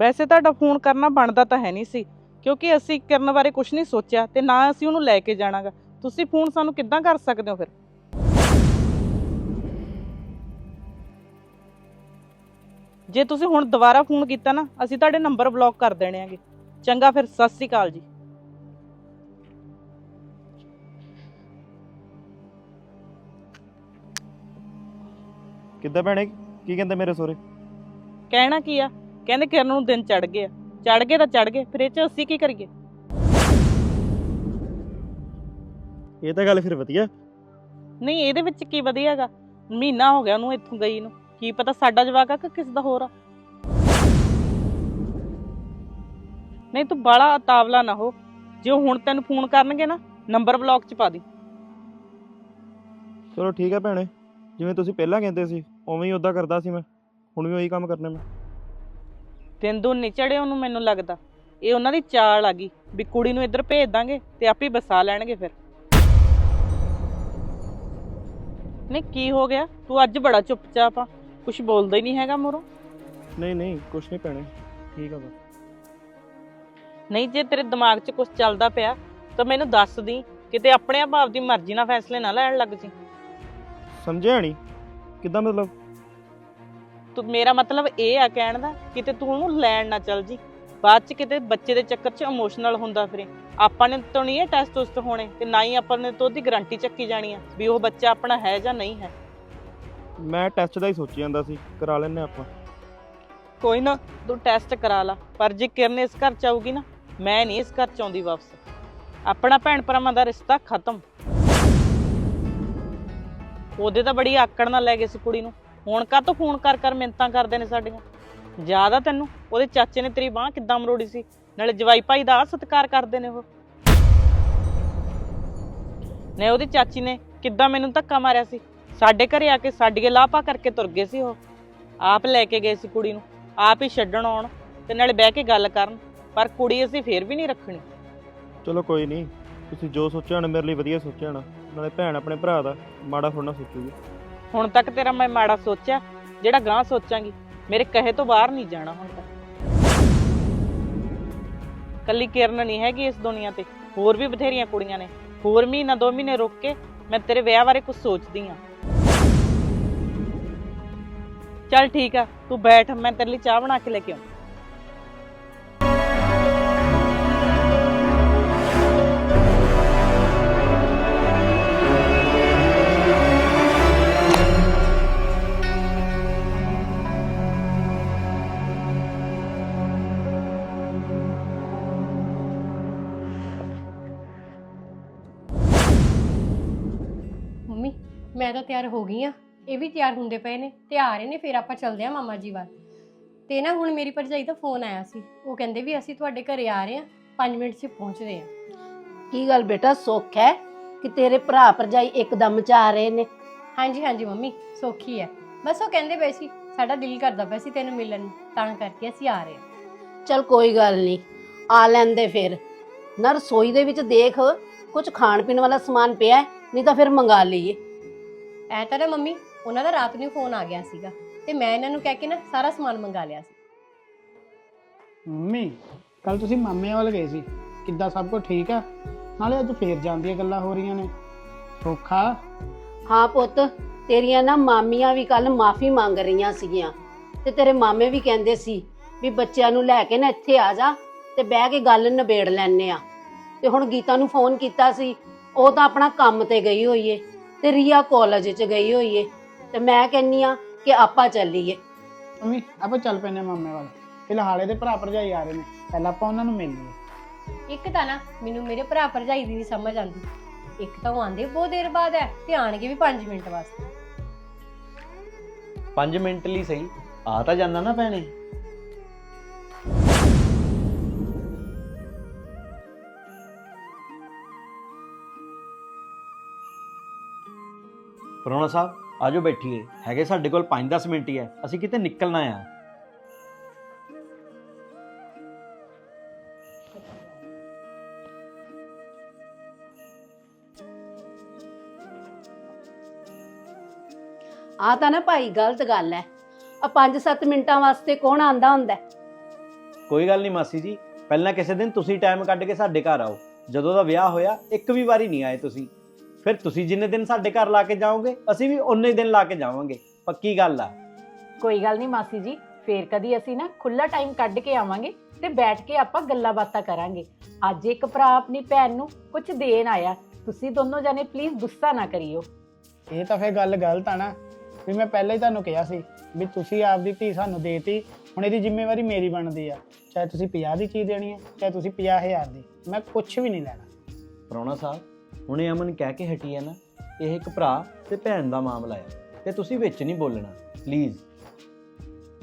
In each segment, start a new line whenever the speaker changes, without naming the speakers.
ਵੈਸੇ ਤੁਹਾਡਾ ਫੋਨ ਕਰਨਾ ਬਣਦਾ ਤਾਂ ਹੈ ਨਹੀਂ ਸੀ ਕਿਉਂਕਿ ਅਸੀਂ ਕਰਨ ਬਾਰੇ ਕੁਝ ਨਹੀਂ ਸੋਚਿਆ ਤੇ ਨਾ ਅਸੀਂ ਉਹਨੂੰ ਲੈ ਕੇ ਜਾਣਾਗਾ। ਤੁਸੀਂ ਫੋਨ ਸਾਨੂੰ ਕਿੱਦਾਂ ਕਰ ਸਕਦੇ ਹੋ ਫਿਰ? ਜੇ ਤੁਸੀਂ ਹੁਣ ਦੁਬਾਰਾ ਫੋਨ ਕੀਤਾ ਨਾ ਅਸੀਂ ਤੁਹਾਡੇ ਨੰਬਰ ਬਲੌਕ ਕਰ ਦੇਣੇ ਆਗੇ ਚੰਗਾ ਫਿਰ ਸਤਿ ਸ੍ਰੀ ਅਕਾਲ ਜੀ।
ਕਿੱਦਾਂ ਭੈਣੇ? ਕੀ ਕਹਿੰਦੇ ਮੇਰੇ ਸੋਰੇ
ਕਹਿਣਾ ਕੀ ਆ? ਕਹਿੰਦੇ ਕਿਰਨ ਨੂੰ ਦਿਨ ਚੜ ਗਏ ਚੜ ਗਏ ਤਾਂ ਚੜ ਗਏ ਫਿਰ ਇਹ ਚ ਅਸੀਂ ਕੀ ਕਰੀਏ?
ਇਹ ਤਾਂ ਗੱਲ ਫਿਰ ਵਧੀਆ।
ਨਹੀਂ ਇਹਦੇ ਵਿੱਚ ਕੀ ਵਧੀਆਗਾ? ਮਹੀਨਾ ਹੋ ਗਿਆ ਉਹਨੂੰ ਇੱਥੋਂ ਗਈ ਨੂੰ। ਕੀ ਪਤਾ ਸਾਡਾ ਜਵਾਕ ਆ ਕਿ ਕਿਸ ਦਾ ਹੋਰ ਆ? ਨਹੀਂ ਤੂੰ ਬੜਾ ਤਾਵਲਾ ਨਾ ਹੋ। ਜੇ ਉਹ ਹੁਣ ਤੈਨੂੰ ਫੋਨ ਕਰਨਗੇ ਨਾ ਨੰਬਰ ਬਲੌਕ 'ਚ ਪਾ ਦੀ।
ਚਲੋ ਠੀਕ ਹੈ ਭੈਣੇ ਜਿਵੇਂ ਤੁਸੀਂ ਪਹਿਲਾਂ ਕਹਿੰਦੇ ਸੀ ਉਵੇਂ ਹੀ ਉਦਾਂ ਕਰਦਾ ਸੀ ਮੈਂ। ਹੁਣ ਵੀ ਉਹੀ ਕੰਮ ਕਰਨਾ ਮੈਂ।
ਦਿਨ ਦੁਨ ਨਹੀਂ ਚੜੇ ਉਹਨੂੰ ਮੈਨੂੰ ਲੱਗਦਾ। ਇਹ ਉਹਨਾਂ ਦੀ ਚਾਲ ਆ ਗਈ ਵੀ ਕੁੜੀ ਨੂੰ ਇੱਧਰ ਭੇਜ ਦਾਂਗੇ ਤੇ ਆਪੇ ਬਸਾ ਲੈਣਗੇ ਫਿਰ। ਨਹੀਂ ਕੀ ਹੋ ਗਿਆ? ਤੂੰ ਅੱਜ ਬੜਾ ਚੁੱਪਚਾਪ ਆ। ਕੁਝ ਬੋਲਦਾ ਹੀ ਨਹੀਂ ਹੈਗਾ ਮੋਰੋਂ
ਨਹੀਂ ਨਹੀਂ ਕੁਛ ਨਹੀਂ ਭੈਣੇ। ਠੀਕ ਆ ਬਸ।
ਨਹੀਂ ਜੇ ਤੇਰੇ ਦਿਮਾਗ 'ਚ ਕੁਝ ਚੱਲਦਾ ਪਿਆ ਤਾਂ ਮੈਨੂੰ ਦੱਸ ਦੀ ਕਿਤੇ ਆਪਣੇ ਆਪ ਆਪਦੀ ਮਰਜ਼ੀ ਨਾਲ ਫੈਸਲੇ ਨਾ ਲੈਣ ਲੱਗ ਜੀ।
ਸਮਝਿਆ ਨਹੀਂ? ਕਿੱਦਾਂ ਮਤਲਬ?
ਤੂੰ ਮੇਰਾ ਮਤਲਬ ਇਹ ਆ ਕਹਿਣ ਦਾ ਕਿਤੇ ਤੂੰ ਉਹਨੂੰ ਲੈਣ ਨਾ ਚੱਲ ਜੀ। ਬਾਅਦ 'ਚ ਕਿਤੇ ਬੱਚੇ ਦੇ ਚੱਕਰ 'ਚ ਇਮੋਸ਼ਨਲ ਹੁੰਦਾ ਫਿਰੇ। ਆਪਾਂ ਨੇ ਤਾਂ ਨਹੀਂ ਇਹ ਟੈਸਟ ਉਸਤ ਹੋਣੇ ਤੇ ਨਾ ਹੀ ਆਪਾਂ ਨੇ ਤਾਂ ਉਹਦੀ ਗਾਰੰਟੀ ਚੱਕੀ ਜਾਣੀ ਆ ਵੀ ਉਹ ਬੱਚਾ ਆਪਣਾ ਹੈ ਜਾਂ ਨਹੀਂ ਹੈ।
ਮੈਂ ਟੈਸਟ ਦਾ ਹੀ ਸੋਚੀ ਜਾਂਦਾ ਸੀ ਕਰਾ ਲੈਣੇ ਆਪਾਂ।
ਕੋਈ ਨਾ ਤੂੰ ਟੈਸਟ ਕਰਾ ਲਾ ਪਰ ਜੇ ਕਿਰਨ ਇਸ ਘਰ ਚ ਆਊਗੀ ਨਾ ਮੈਂ ਨਹੀਂ ਇਸ ਘਰ ਚ ਆਉਂਦੀ ਵਾਪਸ। ਆਪਣਾ ਭੈਣ ਭਰਾਵਾਂ ਦਾ ਰਿਸ਼ਤਾ ਖਤਮ। ਉਹਦੇ ਤਾਂ ਬੜੀ ਆਕੜ ਨਾਲ ਲੈ ਗਏ ਸੀ ਕੁੜੀ ਨੂੰ। ਹੁਣ ਕਾ ਤੋਂ ਫੋਨ ਕਰ ਕਰ ਮਿੰਤਾਂ ਕਰਦੇ ਨੇ ਸਾਡੀਆਂ ਜ਼ਿਆਦਾ ਤੈਨੂੰ? ਉਹਦੇ ਚਾਚੇ ਨੇ ਤੇਰੀ ਬਾਹ ਕਿੱਦਾਂ ਮਰੋੜੀ ਸੀ? ਨਾਲੇ ਜਵਾਈ ਭਾਈ ਦਾ ਸਤਿਕਾਰ ਕਰਦੇ ਨੇ ਉਹ। ਨੇ ਉਹਦੀ ਚਾਚੀ ਨੇ ਕਿੱਦਾਂ ਮੈਨੂੰ ਧੱਕਾ ਮਾਰਿਆ ਸੀ? ਸਾਡੇ ਘਰੇ ਆ ਕੇ ਸਾਡੀਏ ਲਾਪਾ ਕਰਕੇ ਤੁਰ ਗਏ ਸੀ ਉਹ। ਆਪ ਲੈ ਕੇ ਗਏ ਸੀ ਕੁੜੀ ਨੂੰ। ਆਪ ਹੀ ਛੱਡਣ ਆਉਣ ਤੇ ਨਾਲੇ ਬਹਿ ਕੇ ਗੱਲ ਕਰਨ। ਪਰ ਕੁੜੀ ਅਸੀਂ ਫੇਰ ਵੀ ਨਹੀਂ ਰੱਖਣੀ।
ਚਲੋ ਕੋਈ ਨਹੀਂ। ਤੁਸੀਂ ਜੋ ਸੋਚਿਆ ਨਾ ਮੇਰੇ ਲਈ ਵਧੀਆ ਸੋਚਿਆ ਨਾ ਨਾਲੇ ਭੈਣ ਆਪਣੇ ਭਰਾ ਦਾ। ਮਾੜਾ ਥੋੜਾ ਸੋਚੂਗੀ।
ਹੁਣ ਤੱਕ ਤੇਰਾ ਮੈਂ ਮਾੜਾ ਸੋਚਿਆ, ਜਿਹੜਾ ਗਾਂ ਸੋਚਾਂਗੀ, ਮੇਰੇ ਕਹੇ ਤੋਂ ਬਾਹਰ ਨਹੀਂ ਜਾਣਾ ਹੁਣ ਤੱਕ। ਕੱਲੀ ਕਿਰਨ ਨਹੀਂ ਹੈਗੀ ਇਸ ਦੁਨੀਆ ਤੇ, ਹੋਰ ਵੀ ਬਥੇਰੀਆਂ ਕੁੜੀਆਂ ਨੇ। ਹੋਰ ਮਹੀਨਾ ਦੋ ਮਹੀਨੇ ਰੁਕ ਕੇ ਮੈਂ ਤੇਰੇ ਵਿਆਹ ਬਾਰੇ ਕੁਝ ਸੋਚਦੀ ਆ। ਚੱਲ ਠੀਕ ਆ, ਤੂੰ ਬੈਠ, ਮੈਂ ਤੇਰੇ ਲਈ ਚਾਹ ਬਣਾ ਕੇ ਲੈ ਕੇ ਆਉਂ
ਮੈਂ ਤਾਂ ਤਿਆਰ ਹੋ ਗਈ ਆ ਇਹ ਵੀ ਤਿਆਰ ਹੁੰਦੇ ਪਏ ਨੇ ਤੇ ਆ ਰਹੇ ਨੇ ਫਿਰ ਆਪਾਂ ਚੱਲਦੇ ਆ ਮਾਮਾ ਜੀ ਵੱਲ। ਤੇ ਨਾ ਹੁਣ ਮੇਰੀ ਭਰਜਾਈ ਦਾ ਫੋਨ ਆਇਆ ਸੀ ਉਹ ਕਹਿੰਦੇ ਵੀ ਅਸੀਂ ਤੁਹਾਡੇ ਘਰੇ ਆ ਰਹੇ ਆ 5 ਮਿੰਟ 'ਚ ਪਹੁੰਚਦੇ ਆ
ਕੀ ਗੱਲ ਬੇਟਾ ਸੁੱਖ ਹੈ ਕਿ ਤੇਰੇ ਭਰਾ ਭਰਜਾਈ ਇੱਕਦਮ ਚ ਆ ਰਹੇ ਨੇ?
ਹਾਂਜੀ ਹਾਂਜੀ ਮੰਮੀ ਸੌਖੀ ਹੈ। ਬਸ ਉਹ ਕਹਿੰਦੇ ਪਏ ਸੀ ਸਾਡਾ ਦਿਲ ਕਰਦਾ ਪਿਆ ਸੀ ਤੈਨੂੰ ਮਿਲਣ ਨੂੰ, ਤਾਂ ਕਰਕੇ ਅਸੀਂ ਆ ਰਹੇ ਆ
ਚਲ ਕੋਈ ਗੱਲ ਨਹੀਂ ਆ ਲੈਂਦੇ ਫਿਰ। ਨਾ ਰਸੋਈ ਦੇ ਵਿੱਚ ਦੇਖ ਕੁਝ ਖਾਣ ਪੀਣ ਵਾਲਾ ਸਮਾਨ ਪਿਆ ਹੈ, ਨਹੀਂ ਤਾਂ ਫਿਰ ਮੰਗਾ ਲਈਏ।
ਐ ਤਾਂ ਨਾ ਮੰਮੀ ਉਹਨਾਂ ਦਾ ਰਾਤ ਨੂੰ ਫੋਨ ਆ ਗਿਆ ਸੀਗਾ ਤੇ ਮੈਂ ਇਹਨਾਂ ਨੂੰ ਕਹਿ ਕੇ ਨਾ ਸਾਰਾ ਸਮਾਨ ਮੰਗਾ ਲਿਆ ਸੀ।
ਮੰਮੀ ਕੱਲ ਤੁਸੀਂ ਮਾਮੇ ਵੱਲ ਗਏ ਸੀ। ਕਿੱਦਾਂ ਸਭ ਕੁਝ ਠੀਕ ਆ? ਨਾਲੇ ਅੱਜ ਫੇਰ ਜਾਣ ਦੀਆਂ ਗੱਲਾਂ ਹੋ ਰਹੀਆਂ ਨੇ। ਸੌਖਾ?
ਹਾਂ ਪੁੱਤ ਤੇਰੀਆਂ ਨਾ ਮਾਮੀਆਂ ਵੀ ਕੱਲ ਮਾਫੀ ਮੰਗ ਰਹੀਆਂ ਸੀਗੀਆਂ। ਤੇ ਤੇਰੇ ਮਾਮੇ ਵੀ ਕਹਿੰਦੇ ਸੀ ਵੀ ਬੱਚਿਆਂ ਨੂੰ ਲੈ ਕੇ ਨਾ ਇੱਥੇ ਆ ਜਾ ਤੇ ਬਹਿ ਕੇ ਗੱਲ ਨਿਬੇੜ ਲੈਣੇ ਆ। ਤੇ ਹੁਣ ਗੀਤਾ ਨੂੰ ਫੋਨ ਕੀਤਾ ਸੀ ਉਹ ਤਾਂ ਆਪਣਾ ਕੰਮ ਤੇ ਗਈ ਹੋਈ ਏ। ਤੇ ਰੀਆ ਕਾਲਜ 'ਚ ਗਈ ਹੋਈ ਏ। ਤੇ ਮੈਂ ਕਹਿੰਨੀ ਆ ਕਿ ਆਪਾਂ ਚੱਲੀਏ।
ਮੰਮੀ ਆਪਾਂ ਚੱਲ ਪੈਨੇ ਮਾਮੇ ਵੱਲ। ਫਿਲਹਾਲ ਇਹਦੇ ਭਰਾ ਭਰਜਾਈ ਆ ਰਹੇ ਨੇ। ਪਹਿਲਾਂ ਆਪਾਂ ਉਹਨਾਂ ਨੂੰ ਮਿਲ ਲਈਏ
ਇੱਕ ਤਾਂ ਨਾ ਮੈਨੂੰ ਮੇਰੇ ਭਰਾ ਭਰਜਾਈ ਦੀ ਨਹੀਂ ਸਮਝ ਆਉਂਦੀ ਇੱਕ ਤਾਂ ਉਹ ਆਂਦੇ ਬਹੁਤ ਦੇਰ ਬਾਅਦ ਹੈ ਤੇ ਆਣਗੇ ਵੀ 5 ਮਿੰਟ ਵਾਸਤੇ।
5 ਮਿੰਟ ਲਈ ਸਹੀ। ਆ ਤਾਂ ਜਾਂਦਾ ਨਾ ਭੈਣੇ। ਪਰੋਣਾ ਸਾਹਿਬ ਆਜੋ ਬੈਠੀਏ। ਹੈਗੇ ਸਾਡੇ ਕੋਲ 5-10 ਮਿੰਟ ਹੀ ਹੈ। ਅਸੀਂ ਕਿਤੇ ਨਿਕਲਣਾ ਆ।
ਆ ਤਾਂ ਨਾ ਭਾਈ ਗਲਤ ਗੱਲ ਹੈ। ਆ 5-7 ਮਿੰਟਾਂ ਵਾਸਤੇ ਕੌਣ ਆਂਦਾ ਹੁੰਦਾ ਹੈ?
ਕੋਈ ਗੱਲ ਨਹੀਂ ਮਾਸੀ ਜੀ। ਪਹਿਲਾਂ ਕਿਸੇ ਦਿਨ ਤੁਸੀਂ ਟਾਈਮ ਕੱਢ ਕੇ ਸਾਡੇ ਘਰ ਆਓ। ਜਦੋਂ ਦਾ ਵਿਆਹ ਹੋਇਆ ਇੱਕ ਵੀ ਵਾਰੀ ਨਹੀਂ ਆਏ ਤੁਸੀਂ। ਫਿਰ ਤੁਸੀਂ ਜਿੰਨੇ ਦਿਨ ਸਾਡੇ ਘਰ ਲਾ ਕੇ ਜਾਓਗੇ ਅਸੀਂ ਵੀ ਉਨੇ ਹੀ ਦਿਨ ਲਾ ਕੇ ਜਾਵਾਂਗੇ। ਪੱਕੀ ਗੱਲ ਆ।
ਕੋਈ ਗੱਲ ਨਹੀਂ ਮਾਸੀ ਜੀ ਫੇਰ ਕਦੀ ਅਸੀਂ ਨਾ ਖੁੱਲਾ ਟਾਈਮ ਕੱਢ ਕੇ ਆਵਾਂਗੇ ਤੇ ਬੈਠ ਕੇ ਆਪਾਂ ਗੱਲਾਂ ਬਾਤਾਂ ਕਰਾਂਗੇ। ਅੱਜ ਇੱਕ ਭਰਾ ਆਪਣੀ ਭੈਣ ਨੂੰ ਕੁਝ ਦੇਣ ਆਇਆ। ਤੁਸੀਂ ਦੋਨੋਂ ਜਣੇ ਪਲੀਜ਼ ਗੁੱਸਾ ਨਾ ਕਰਿਓ।
ਇਹ ਤਾਂ ਫੇਰ ਗੱਲ ਗਲਤ ਆ ਨਾ। ਵੀ ਮੈਂ ਪਹਿਲਾਂ ਹੀ ਤੁਹਾਨੂੰ ਕਿਹਾ ਸੀ ਵੀ ਤੁਸੀਂ ਆਪਦੀ ਧੀ ਸਾਨੂੰ ਦੇਤੀ ਹੁਣ ਇਹਦੀ ਜ਼ਿੰਮੇਵਾਰੀ ਮੇਰੀ ਬਣਦੀ ਆ। ਚਾਹੇ ਤੁਸੀਂ 50 ਦੀ ਚੀਜ਼ ਦੇਣੀ ਹੈ ਚਾਹੇ ਤੁਸੀਂ 50000 ਦੀ। ਮੈਂ ਕੁਝ ਵੀ ਨਹੀਂ ਲੈਣਾ।
ਪ੍ਰਾਹੁਣਾ ਸਾਹਿਬ ਹੁਣੇ ਅਮਨ ਕਹਿ ਕੇ ਹਟੀ ਹੈ ਨਾ ਇਹ ਇੱਕ ਭਰਾ ਤੇ ਭੈਣ ਦਾ ਮਾਮਲਾ ਹੈ ਤੇ ਤੁਸੀਂ ਵਿੱਚ ਨਹੀਂ ਬੋਲਣਾ ਪਲੀਜ਼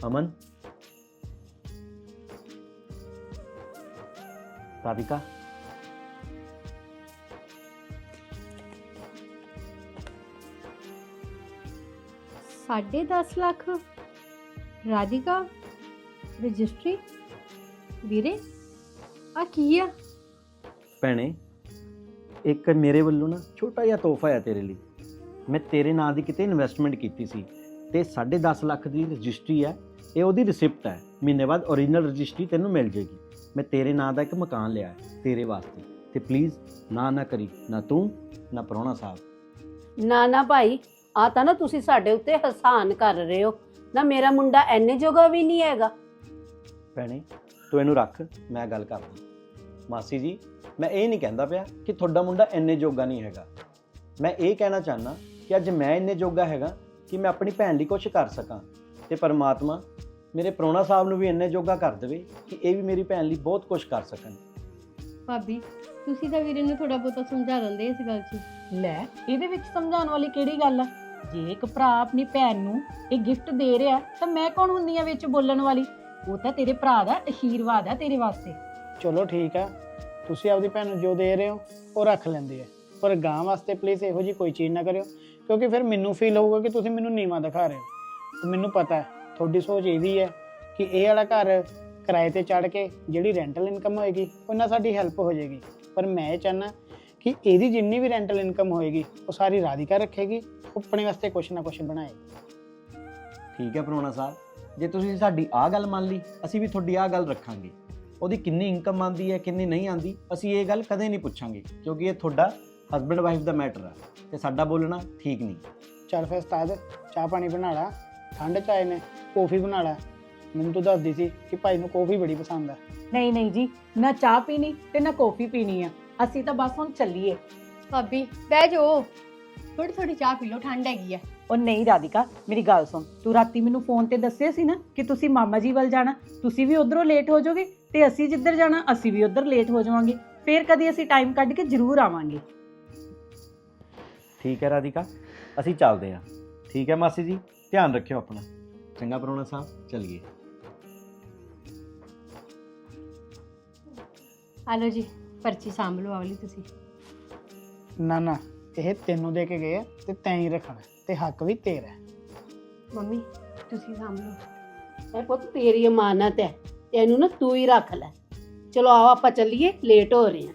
ਅਮਨ? ਰਾਧਿਕਾ?
ਸਾਢੇ 10 ਲੱਖ। ਰਾਧਿਕਾ ਰਜਿਸਟਰੀ? ਵੀਰੇ ਆ ਕੀ ਆ?
ਭੈਣੇ ਇੱਕ ਮੇਰੇ ਵੱਲੋਂ ਨਾ ਛੋਟਾ ਜਿਹਾ ਤੋਹਫਾ ਹੈ ਤੇਰੇ ਲਈ। ਮੈਂ ਤੇਰੇ ਨਾਂ ਦੀ ਕਿਤੇ ਇਨਵੈਸਟਮੈਂਟ ਕੀਤੀ ਸੀ ਤੇ 10.5 ਲੱਖ ਦੀ ਰਜਿਸਟਰੀ ਹੈ ਇਹ ਉਹਦੀ ਰਿਸਿਪਟ ਹੈ। ਮਹੀਨੇ ਬਾਅਦ ਓਰੀਜਨਲ ਰਜਿਸਟਰੀ ਤੈਨੂੰ ਮਿਲ ਜੇਗੀ ਮੈਂ ਤੇਰੇ ਨਾਂ ਦਾ ਇੱਕ ਮਕਾਨ ਲਿਆ ਹੈ ਤੇਰੇ ਵਾਸਤੇ। ਤੇ ਪਲੀਜ਼ ਨਾ ਨਾ ਕਰੀ ਨਾ ਤੂੰ ਨਾ ਪ੍ਰਾਹੁਣਾ ਸਾਹਿਬ।
ਨਾ ਨਾ ਭਾਈ ਆ ਤਾਂ ਨਾ ਤੁਸੀਂ ਸਾਡੇ ਉੱਤੇ ਹਸਾਨ ਕਰ ਰਹੇ ਹੋ। ਨਾ ਮੇਰਾ ਮੁੰਡਾ ਐਨੇ ਜੋਗਾ ਵੀ ਨਹੀਂ ਹੈਗਾ।
ਭੈਣੇ ਤੂੰ ਇਹਨੂੰ ਰੱਖ ਮੈਂ ਗੱਲ ਕਰਦਾ। ਮਾਸੀ ਜੀ ਮੈਂ ਇਹ ਨਹੀਂ ਕਹਿੰਦਾ ਪਿਆ ਕਿ ਤੁਹਾਡਾ ਮੁੰਡਾ ਇੰਨੇ ਜੋਗਾ ਨਹੀਂ ਹੈਗਾ। ਮੈਂ ਇਹ ਕਹਿਣਾ ਚਾਹਨਾ ਕਿ ਅੱਜ ਮੈਂ ਇੰਨੇ ਜੋਗਾ ਹੈਗਾ ਕਿ ਮੈਂ ਆਪਣੀ ਭੈਣ ਲਈ ਕੁਝ ਕਰ ਸਕਾਂ ਤੇ ਪਰਮਾਤਮਾ ਮੇਰੇ ਪ੍ਰਾਹੁਣਾ ਸਾਹਿਬ ਨੂੰ ਵੀ ਇੰਨੇ ਜੋਗਾ ਕਰ ਦੇਵੇ ਕਿ ਇਹ ਵੀ ਮੇਰੀ ਭੈਣ ਲਈ ਬਹੁਤ ਕੁਝ ਕਰ ਸਕਣ।
ਭਾਬੀ ਤੁਸੀਂ ਤਾਂ ਵੀਰੇ ਨੂੰ ਥੋੜਾ ਬਹੁਤਾ ਸਮਝਾ ਦਿੰਦੇ ਇਸ ਗੱਲ 'ਚ।
ਲੈ ਇਹਦੇ ਵਿੱਚ ਸਮਝਾਉਣ ਵਾਲੀ ਕਿਹੜੀ ਗੱਲ ਆ? ਜੇ ਇੱਕ ਭਰਾ ਆਪਣੀ ਭੈਣ ਨੂੰ ਇਹ ਗਿਫਟ ਦੇ ਰਿਹਾ ਤਾਂ ਮੈਂ ਕੌਣ ਹੁੰਦੀ ਆ ਵਿੱਚ ਬੋਲਣ ਵਾਲੀ? ਉਹ ਤਾਂ ਤੇਰੇ ਭਰਾ ਦਾ ਆਸ਼ੀਰਵਾਦ ਆ ਤੇਰੇ ਵਾਸਤੇ।
ਚਲੋ ਠੀਕ ਆ ਤੁਸੀਂ ਆਪਦੀ ਭੈਣ ਨੂੰ ਜੋ ਦੇ ਰਹੇ ਹੋ, ਉਹ ਰੱਖ ਲੈਂਦੇ ਹੈ ਪਰ ਗਾਂ ਵਾਸਤੇ ਪਲੀਜ਼ ਇਹੋ ਜੀ ਕੋਈ ਚੀਜ਼ ਨਾ ਕਰਿਓ, ਕਿਉਂਕਿ ਫਿਰ ਮੈਨੂੰ ਫੀਲ ਹੋਊਗਾ ਕਿ ਤੁਸੀਂ ਮੈਨੂੰ ਨੀਵਾਂ ਦਿਖਾ ਰਹੇ ਹੋ। ਤੇ ਮੈਨੂੰ ਪਤਾ ਹੈ, ਤੁਹਾਡੀ ਸੋਚ ਇਹ ਵੀ ਹੈ ਕਿ ਇਹ ਵਾਲਾ ਘਰ ਕਿਰਾਏ ਤੇ ਚੜ ਕੇ ਜਿਹੜੀ ਰੈਂਟਲ ਇਨਕਮ ਹੋਏਗੀ, ਉਹਨਾਂ ਸਾਡੀ ਹੈਲਪ ਹੋ ਜਾਏਗੀ। ਪਰ ਮੈਂ ਇਹ ਚਾਹਨਾ ਕਿ ਇਹਦੀ ਜਿੰਨੀ ਵੀ ਰੈਂਟਲ ਇਨਕਮ ਹੋਏਗੀ, ਉਹ ਸਾਰੀ ਰਾਧਿਕਾ ਰੱਖੇਗੀ ਆਪਣੇ ਵਾਸਤੇ ਕੁਛ ਨਾ ਕੁਛ ਬਣਾਏਗੀ।
ਠੀਕ ਹੈ ਪ੍ਰਾਹੁਣਾ ਸਾਹਿਬ, ਜੇ ਤੁਸੀਂ ਸਾਡੀ ਆਹ ਗੱਲ ਮੰਨ ਲਈ, ਅਸੀਂ ਵੀ ਤੁਹਾਡੀ ਆਹ ਗੱਲ ਰੱਖਾਂਗੇ। ਉਹਦੀ ਕਿੰਨੀ ਇਨਕਮ ਆਂਦੀ ਹੈ ਕਿੰਨੀ ਨਹੀਂ ਆਂਦੀ ਅਸੀਂ ਇਹ ਗੱਲ ਕਦੇ ਨਹੀਂ ਪੁੱਛਾਂਗੇ ਕਿਉਂਕਿ ਇਹ ਤੁਹਾਡਾ ਹਸਬੰਡ ਵਾਈਫ ਦਾ ਮੈਟਰ ਆ ਤੇ ਸਾਡਾ ਬੋਲਣਾ ਠੀਕ ਨਹੀਂ।
ਚੱਲ ਫਿਰ ਉਸਤਾਦ ਚਾਹ ਪਾਣੀ ਬਣਾ ਲਾ ਠੰਡ ਚ ਆਏ ਨੇ ਕੌਫੀ ਬਣਾ ਲਾ। ਮੈਨੂੰ ਤੂੰ ਦੱਸਦੀ ਸੀ ਕਿ ਭਾਈ ਨੂੰ ਕੌਫੀ ਬੜੀ ਪਸੰਦ ਹੈ
ਨਹੀਂ ਨਹੀਂ ਜੀ ਨਾ ਚਾਹ ਪੀਣੀ ਤੇ ਨਾ ਕੌਫੀ ਪੀਣੀ ਆ। ਅਸੀਂ ਤਾਂ ਬਸ ਹੁਣ ਚੱਲੀਏ।
ਭਾਬੀ ਬਹਿ ਜਾਓ। ਥੋੜੀ ਥੋੜੀ ਚਾਹ ਪੀ ਲਓ ਠੰਡ ਹੈਗੀ ਆ।
ਉਹ ਨਹੀਂ ਰਾਧਿਕਾ ਮੇਰੀ ਗੱਲ ਸੁਣ। ਤੂੰ ਰਾਤੀ ਮੈਨੂੰ ਫੋਨ ਤੇ ਦੱਸਿਆ ਸੀ ਨਾ ਕਿ ਤੁਸੀਂ ਮਾਮਾ ਜੀ ਵੱਲ ਜਾਣਾ ਤੁਸੀਂ ਵੀ ਉਧਰੋਂ ਲੇਟ ਹੋ ਜਾਓਗੇ? ਤੇ ਅਸੀਂ ਜਿੱਧਰ ਜਾਣਾ ਅਸੀਂ ਵੀ ਉਧਰ ਲੇਟ ਹੋ ਜਾਵਾਂਗੇ। ਫੇਰ ਕਦੀ ਅਸੀਂ ਟਾਈਮ ਕੱਢ ਕੇ ਜ਼ਰੂਰ ਆਵਾਂਗੇ।
ਠੀਕ ਹੈ ਰਾਧਿਕਾ ਅਸੀਂ ਚੱਲਦੇ ਹਾਂ। ਠੀਕ ਹੈ ਮਾਸੀ ਜੀ ਧਿਆਨ ਰੱਖਿਓ ਆਪਣਾ। ਚੰਗਾ ਪ੍ਰਾਹੁਣਾ ਸਾਹਿਬ ਚਲਿਏ।
ਆ ਲਓ ਜੀ ਪਰਚੀ ਸਾਂਭ ਲਓ ਆਵਲੀ ਤੁਸੀਂ।
ਨਾ ਨਾ ਇਹ ਤੈਨੂੰ ਦੇ ਕੇ ਗਏ ਆ ਤੇ ਤੈਂ ਹੀ ਰੱਖਣਾ ਤੇ ਹੱਕ ਵੀ ਤੇਰਾ ਹੈ।
ਮੰਮੀ ਤੁਸੀਂ ਸਾਂਭ ਲਓ।
ਇਹ ਪੁੱਤ ਤੇਰੀ ਅਮਾਨਤ ਹੈ। ਤੇ ਇਹਨੂੰ ਨਾ ਤੂੰ ਹੀ ਰੱਖ ਲੈ। ਚਲੋ ਆਓ ਆਪਾਂ ਚੱਲੀਏ ਲੇਟ ਹੋ ਰਹੇ ਹਾਂ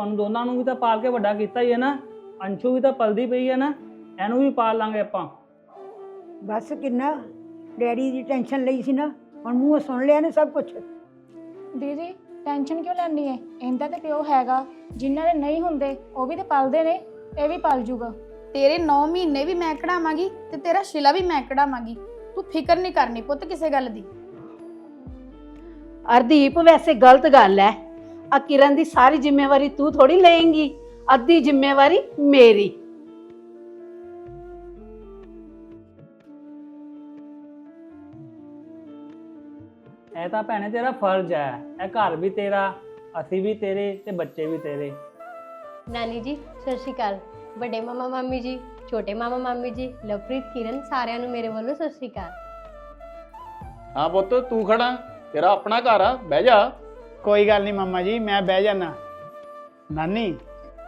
ਤੁਹਾਨੂੰ ਦੋਨਾਂ ਨੂੰ ਵੀ ਤਾਂ ਪਾਲ ਕੇ ਵੱਡਾ ਕੀਤਾ ਹੀ ਹੈ ਨਾ। ਅੰਸ਼ੂ ਵੀ ਤਾਂ ਪਲਦੀ ਪਈ ਹੈ ਨਾ। ਇਹਨੂੰ ਵੀ ਪਾਲ ਲਾਂਗੇ ਆਪਾਂ।
ਬਸ ਕਿੰਨਾ ਡੈਡੀ ਦੀ ਟੈਨਸ਼ਨ ਲਈ ਸੀ ਨਾ। ਹੁਣ ਮੂੰਹ ਸੁਣ ਲਿਆ ਨੇ ਸਭ ਕੁਝ
ਦੀਦੀ ਟੈਨਸ਼ਨ ਕਿਉਂ ਲੈਣੀ ਹੈ ਇਹਦਾ ਤੇ ਪਿਓ ਹੈਗਾ। ਜਿਨ੍ਹਾਂ ਦੇ ਨਹੀਂ ਹੁੰਦੇ ਉਹ ਵੀ ਤੇ ਪਲਦੇ ਨੇ। ਇਹ ਵੀ ਪਲ ਜੂਗਾ। ਤੇਰੇ 9 ਮਹੀਨੇ ਵੀ ਮੈਂ ਕਢਾਵਾਂਗੀ ਤੇ ਤੇਰਾ ਸ਼ਿਲਾ ਵੀ ਮੈਂ ਕਢਾਵਾਂਗੀ। ਤੂੰ ਫਿਕਰ ਨਹੀਂ ਕਰਨੀ ਪੁੱਤ ਕਿਸੇ ਗੱਲ ਦੀ।
ਅਰਦੀਪ ਵੈਸੇ ਗਲਤ ਗੱਲ ਹੈ ਆ ਕਿਰਨ ਦੀ ਸਾਰੀ ਜ਼ਿੰਮੇਵਾਰੀ ਤੂੰ ਥੋੜੀ ਲਏਂਗੀ ਅੱਧੀ ਜ਼ਿੰਮੇਵਾਰੀ ਮੇਰੀ।
ਇਹ ਤਾਂ ਭੈਣੇ ਤੇਰਾ ਫਰਜ਼ ਹੈ। ਇਹ ਘਰ ਵੀ ਤੇਰਾ ਅਸੀਂ ਵੀ ਤੇਰੇ ਤੇ ਬੱਚੇ ਵੀ ਤੇਰੇ।
ਨਾਨੀ ਜੀ ਸਤਿ ਸ਼੍ਰੀ ਅਕਾਲ। ਵੱਡੇ ਮਾਮਾ ਮਾਮੀ ਜੀ ਛੋਟੇ ਮਾਮਾ ਮਾਮੀ ਜੀ ਲਵਪ੍ਰੀਤ ਕਿਰਨ ਸਾਰਿਆਂ ਨੂੰ ਮੇਰੇ ਵੱਲੋਂ ਸਤਿ ਸ਼੍ਰੀ ਅਕਾਲ।
ਹਾਂ ਪੁੱਤ ਤੂੰ ਖੜਾ। ਤੇਰਾ ਆਪਣਾ ਘਰ ਆ ਬਹਿ ਜਾ।
ਕੋਈ ਗੱਲ ਨਹੀਂ ਮਾਮਾ ਜੀ ਮੈਂ ਬਹਿ ਜਾਣਾ ਨਾਨੀ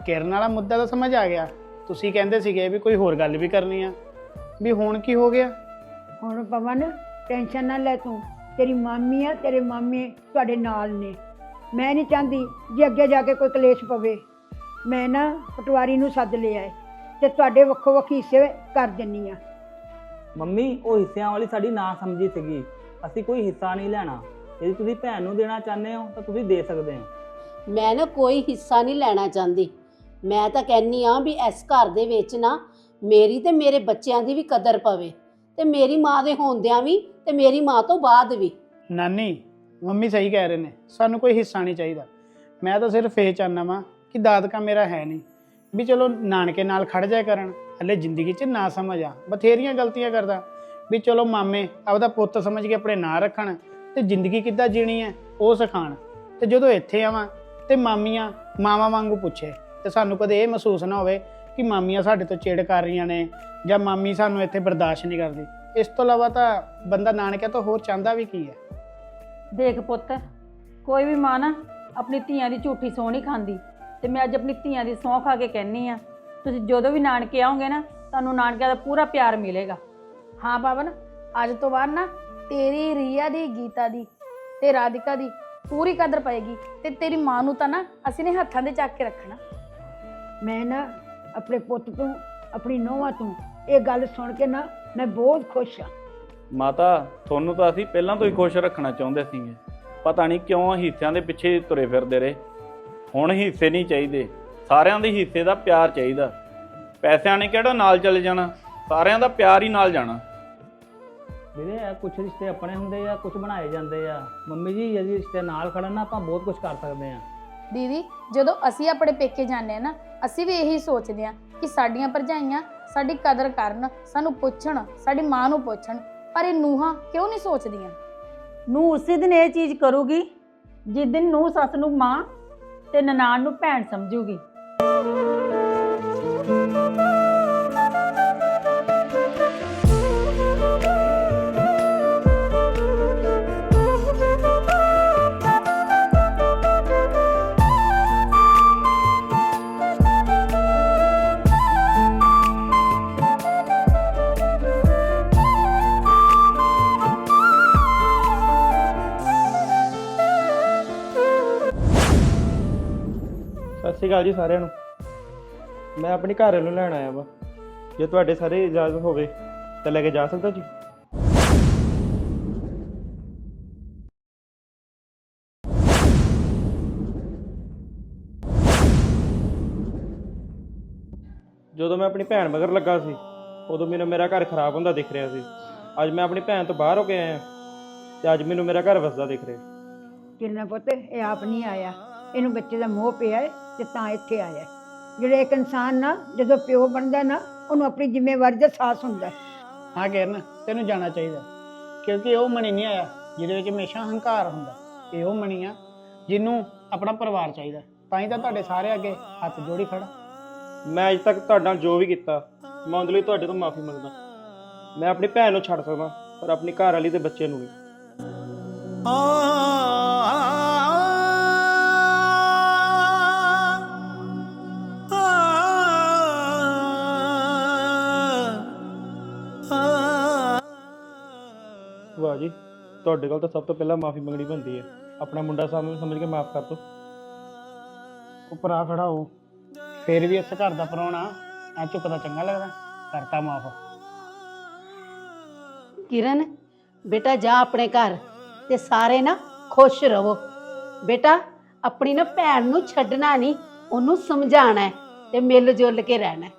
ਕਿਰਨ ਵਾਲਾ ਮੁੱਦਾ ਤਾਂ ਸਮਝ ਆ ਗਿਆ। ਤੁਸੀਂ ਕਹਿੰਦੇ ਸੀਗੇ ਵੀ ਕੋਈ ਹੋਰ ਗੱਲ ਵੀ ਕਰਨੀ ਆ। ਵੀ ਹੁਣ ਕੀ ਹੋ ਗਿਆ?
ਹੁਣ ਪਵਨ ਟੈਨਸ਼ਨ ਨਾ ਲੈ ਤੂੰ। ਤੇਰੀ ਮਾਮੀ ਆ ਤੇਰੇ ਮਾਮੇ ਤੁਹਾਡੇ ਨਾਲ ਨੇ। ਮੈਂ ਨਹੀਂ ਚਾਹੁੰਦੀ ਜੇ ਅੱਗੇ ਜਾ ਕੇ ਕੋਈ ਕਲੇਸ਼ ਪਵੇ। ਮੈਂ ਨਾ ਪਟਵਾਰੀ ਨੂੰ ਸੱਦ ਲਿਆ ਹੈ ਤੇ ਤੁਹਾਡੇ ਵੱਖੋ ਵੱਖੀ ਹਿੱਸੇ ਕਰ ਦਿੰਨੀ ਆ।
ਮੰਮੀ ਉਹ ਹਿੱਸਿਆਂ ਵਾਲੀ ਸਾਡੀ ਨਾ ਸਮਝੀ ਸੀਗੀ। ਅਸੀਂ ਕੋਈ ਹਿੱਸਾ ਨਹੀਂ ਲੈਣਾ। ਜੇ ਤੁਸੀਂ ਭੈਣ ਨੂੰ ਦੇਣਾ ਚਾਹੁੰਦੇ ਹੋ ਤਾਂ ਤੁਸੀਂ ਦੇ ਸਕਦੇ ਹੋ।
ਮੈਂ ਨਾ ਕੋਈ ਹਿੱਸਾ ਨਹੀਂ ਲੈਣਾ ਚਾਹੁੰਦੀ। ਮੈਂ ਤਾਂ ਕਹਿੰਨੀ ਆ ਵੀ ਇਸ ਘਰ ਦੇ ਵਿੱਚ ਨਾ ਮੇਰੀ ਤੇ ਮੇਰੇ ਬੱਚਿਆਂ ਦੀ ਵੀ ਕਦਰ ਪਵੇ ਤੇ ਮੇਰੀ ਮਾਂ ਦੇ ਹੁੰਦਿਆਂ ਵੀ ਤੇ ਮੇਰੀ ਮਾਂ ਤੋਂ ਬਾਅਦ ਵੀ।
ਨਾਨੀ ਮੰਮੀ ਸਹੀ ਕਹਿ ਰਹੇ ਨੇ ਸਾਨੂੰ ਕੋਈ ਹਿੱਸਾ ਨਹੀਂ ਚਾਹੀਦਾ। ਮੈਂ ਤਾਂ ਸਿਰਫ ਇਹ ਚਾਹੁੰਦਾ ਵਾਂ ਕਿ ਦਾਦਕਾ ਮੇਰਾ ਹੈ ਨਹੀਂ ਵੀ ਚਲੋ ਨਾਨਕੇ ਨਾਲ ਖੜ ਜਾਇਆ ਕਰਨ ਹਲੇ ਜ਼ਿੰਦਗੀ 'ਚ ਨਾ ਸਮਝ ਆ ਬਥੇਰੀਆਂ ਗਲਤੀਆਂ ਕਰਦਾ ਵੀ ਚਲੋ ਮਾਮੇ ਆਪਦਾ ਪੁੱਤ ਸਮਝ ਕੇ ਆਪਣੇ ਨਾਂ ਰੱਖਣ ਤੇ ਜ਼ਿੰਦਗੀ ਕਿੱਦਾਂ ਜੀਣੀ ਹੈ, ਉਹ ਸਿਖਾਣ। ਤੇ ਜਦੋਂ ਇੱਥੇ ਆਵਾਂ ਤੇ ਮਾਮੀਆਂ ਮਾਵਾਂ ਵਾਂਗੂ ਪੁੱਛੇ, ਤੇ ਸਾਨੂੰ ਕਦੇ ਇਹ ਮਹਿਸੂਸ ਨਾ ਹੋਵੇ ਕਿ ਮਾਮੀਆਂ ਸਾਡੇ ਤੋਂ ਚਿੜ ਕਰ ਰਹੀਆਂ ਨੇ ਜਾਂ ਮਾਮੀ ਸਾਨੂੰ ਇੱਥੇ ਬਰਦਾਸ਼ਤ ਨਹੀਂ ਕਰਦੀ। ਇਸ ਤੋਂ ਇਲਾਵਾ ਤਾਂ ਬੰਦਾ ਨਾਨਕਿਆਂ ਤੋਂ ਹੋਰ ਚਾਹੁੰਦਾ ਵੀ ਕੀ ਹੈ?
ਦੇਖ ਪੁੱਤ, ਕੋਈ ਵੀ ਮਾਂ ਨਾ ਆਪਣੀ ਧੀਆਂ ਦੀ ਝੂਠੀ ਸਹੁੰ ਨਹੀਂ ਖਾਂਦੀ। ਤੇ ਮੈਂ ਅੱਜ ਆਪਣੀ ਧੀਆਂ ਦੀ ਸਹੁੰ ਖਾ ਕੇ ਕਹਿੰਨੀ ਆ, ਤੁਸੀਂ ਜਦੋਂ ਵੀ ਨਾਨਕੇ ਆਓਗੇ ਨਾ, ਤੁਹਾਨੂੰ ਨਾਨਕਿਆਂ ਦਾ ਪੂਰਾ ਪਿਆਰ ਮਿਲੇਗਾ।
ਹਾਂ ਪਾਵਨ ਅੱਜ ਤੋਂ ਬਾਅਦ ਨਾ ਤੇਰੀ ਰੀਆ ਦੀ ਗੀਤਾ ਦੀ ਤੇ ਰਾਧਿਕਾ ਦੀ ਪੂਰੀ ਕਦਰ ਪਏਗੀ ਤੇ ਤੇਰੀ ਮਾਂ ਨੂੰ ਤਾਂ ਨਾ ਅਸੀਂ ਨੇ ਹੱਥਾਂ ਦੇ ਚੱਕ ਕੇ ਰੱਖਣਾ।
ਮੈਂ ਨਾ ਆਪਣੇ ਪੁੱਤ ਤੋਂ ਆਪਣੀ ਨੋਹਾਂ ਤੋਂ ਇਹ ਗੱਲ ਸੁਣ ਕੇ ਨਾ ਮੈਂ ਬਹੁਤ ਖੁਸ਼ ਹਾਂ।
ਮਾਤਾ ਤੁਹਾਨੂੰ ਤਾਂ ਅਸੀਂ ਪਹਿਲਾਂ ਤੋਂ ਹੀ ਖੁਸ਼ ਰੱਖਣਾ ਚਾਹੁੰਦੇ ਸੀਗੇ। ਪਤਾ ਨਹੀਂ ਕਿਉਂ ਹਿੱਸਿਆਂ ਦੇ ਪਿੱਛੇ ਤੁਰੇ ਫਿਰਦੇ ਰਹੇ। ਹੁਣ ਹਿੱਸੇ ਨਹੀਂ ਚਾਹੀਦੇ। ਸਾਰਿਆਂ ਦੇ ਹਿੱਸੇ ਦਾ ਪਿਆਰ ਚਾਹੀਦਾ। ਪੈਸਿਆਂ ਨੇ ਕਿਹੜਾ ਨਾਲ ਚਲੇ ਜਾਣਾ? ਸਾਰਿਆਂ ਦਾ ਪਿਆਰ ਹੀ ਨਾਲ ਜਾਣਾ।
ਵੀਰੇ ਇਹ ਕੁਝ ਰਿਸ਼ਤੇ ਆਪਣੇ ਹੁੰਦੇ ਆ ਕੁਝ ਬਣਾਏ ਜਾਂਦੇ ਆ। ਮੰਮੀ ਜੀ ਜੇ ਰਿਸ਼ਤੇ ਨਾਲ ਖੜਨ ਨਾ ਆਪਾਂ ਬਹੁਤ ਕੁਝ ਕਰ ਸਕਦੇ ਆ।
ਦੀਦੀ ਜਦੋਂ ਅਸੀਂ ਆਪਣੇ ਪੇਕੇ ਜਾਂਦੇ ਆ ਨਾ ਅਸੀਂ ਵੀ ਇਹੀ ਸੋਚਦੇ ਆ ਕਿ ਸਾਡੀਆਂ ਭਰਜਾਈਆਂ ਸਾਡੀ ਕਦਰ ਕਰਨ ਸਾਨੂੰ ਪੁੱਛਣ ਸਾਡੀ ਮਾਂ ਨੂੰ ਪੁੱਛਣ ਪਰ ਇਹ ਨੂਹਾਂ ਕਿਉਂ ਨਹੀਂ ਸੋਚਦੀਆਂ?
ਨੂੰ ਉਸੇ ਦਿਨ ਇਹ ਚੀਜ਼ ਕਰੂਗੀ ਜਿਸ ਦਿਨ ਨੂੰ ਸੱਸ ਨੂੰ ਮਾਂ ਤੇ ਨਨਾਣ ਨੂੰ ਭੈਣ ਸਮਝੂਗੀ।
ਜੀ ਸਾਰਿਆਂ ਨੂੰ। ਮੈਂ ਆਪਣੀ ਘਰ ਨੂੰ ਲੈਣ ਆਇਆ ਵਾ। ਜੇ ਤੁਹਾਡੇ ਸਾਰੇ ਇਜਾਜ਼ਤ ਹੋਵੇ, ਤਾਂ ਲੈ ਕੇ ਜਾ ਸਕਦਾ ਜੀ? ਜਦੋਂ ਮੈਂ ਆਪਣੀ ਭੈਣ ਮਗਰ ਲੱਗਾ ਸੀ, ਉਦੋਂ ਮੈਨੂੰ ਮੇਰਾ ਘਰ ਖਰਾਬ ਹੁੰਦਾ ਦਿਖ ਰਿਹਾ ਸੀ। ਅੱਜ ਮੈਂ ਆਪਣੀ ਭੈਣ ਤੋਂ ਬਾਹਰ ਹੋ ਕੇ ਆਇਆ ਤੇ ਅੱਜ ਮੈਨੂੰ ਮੇਰਾ ਘਰ ਵਸਦਾ ਦਿਖ ਰਿਹਾ।
ਕਿਰਨਾ ਪੁੱਤ, ਇਹ ਆਪ ਨਹੀਂ ਆਇਆ। ਇਹਨੂੰ ਬੱਚੇ ਦਾ ਮੋਹ ਪਿਆ ਹੈ ਤੇ ਤਾਂ ਇੱਥੇ ਆਇਆ। ਜਿਹੜਾ ਇੱਕ ਇਨਸਾਨ ਨਾ ਜਦੋਂ ਪਿਓ ਬਣਦਾ ਨਾ ਉਹਨੂੰ ਆਪਣੀ ਜ਼ਿੰਮੇਵਾਰੀ ਦਾ ਸਾਹਸ ਹੁੰਦਾ ਹੈ।
ਹਾਂ ਕਿਰਨ ਤੈਨੂੰ ਜਾਣਾ ਚਾਹੀਦਾ ਕਿਉਂਕਿ ਉਹ ਮਣੀ ਨਹੀਂ ਆਇਆ ਜਿਹਦੇ ਵਿੱਚ ਹਮੇਸ਼ਾ ਹੰਕਾਰ ਹੁੰਦਾ ਇਹ ਉਹ ਮਣੀ ਆ ਜਿਹਨੂੰ ਆਪਣਾ ਪਰਿਵਾਰ ਚਾਹੀਦਾ ਤਾਂ ਹੀ ਤਾਂ ਤੁਹਾਡੇ ਸਾਰੇ ਅੱਗੇ ਹੱਥ ਜੋੜੀ ਖੜਾ।
ਮੈਂ ਅੱਜ ਤੱਕ ਤੁਹਾਡੇ ਨਾਲ ਜੋ ਵੀ ਕੀਤਾ ਮੈਂ ਉਹਦੇ ਲਈ ਤੁਹਾਡੇ ਤੋਂ ਮਾਫੀ ਮੰਗਦਾ। ਮੈਂ ਆਪਣੀ ਭੈਣ ਨੂੰ ਛੱਡ ਸਕਦਾ ਪਰ ਆਪਣੀ ਘਰ ਵਾਲੀ ਤੇ ਬੱਚੇ ਨੂੰ ਨਹੀਂ ਵਾਹ ਜੀ, ਤੁਹਾਡੇ ਕੋਲ ਤਾਂ ਸਭ ਤੋਂ ਪਹਿਲਾਂ ਮਾਫੀ ਮੰਗਣੀ ਬਣਦੀ ਹੈ। ਆਪਣਾ ਮੁੰਡਾ ਸਾਹਮਣੇ ਸਮਝ ਕੇ ਮਾਫ ਕਰ ਦਿਓ
ਉਹ ਭਰਾ ਖੜਾ ਹੋ ਫੇਰ ਵੀ ਇਸ ਘਰ ਦਾ ਪ੍ਰਾਹੁਣਾ, ਐ ਝੁਕਦਾ ਚੰਗਾ ਲੱਗਦਾ। ਕਰਤਾ ਮਾਫ।
ਕਿਰਨ, ਬੇਟਾ ਜਾ ਆਪਣੇ ਘਰ ਤੇ ਸਾਰੇ ਨਾ ਖੁਸ਼ ਰਹੋ ਬੇਟਾ, ਆਪਣੀ ਨਾ ਭੈਣ ਨੂੰ ਛੱਡਣਾ ਨਹੀਂ, ਉਹਨੂੰ ਸਮਝਾਣਾ ਹੈ ਤੇ ਮਿਲ ਜੁਲ ਕੇ ਰਹਿਣਾ ਹੈ।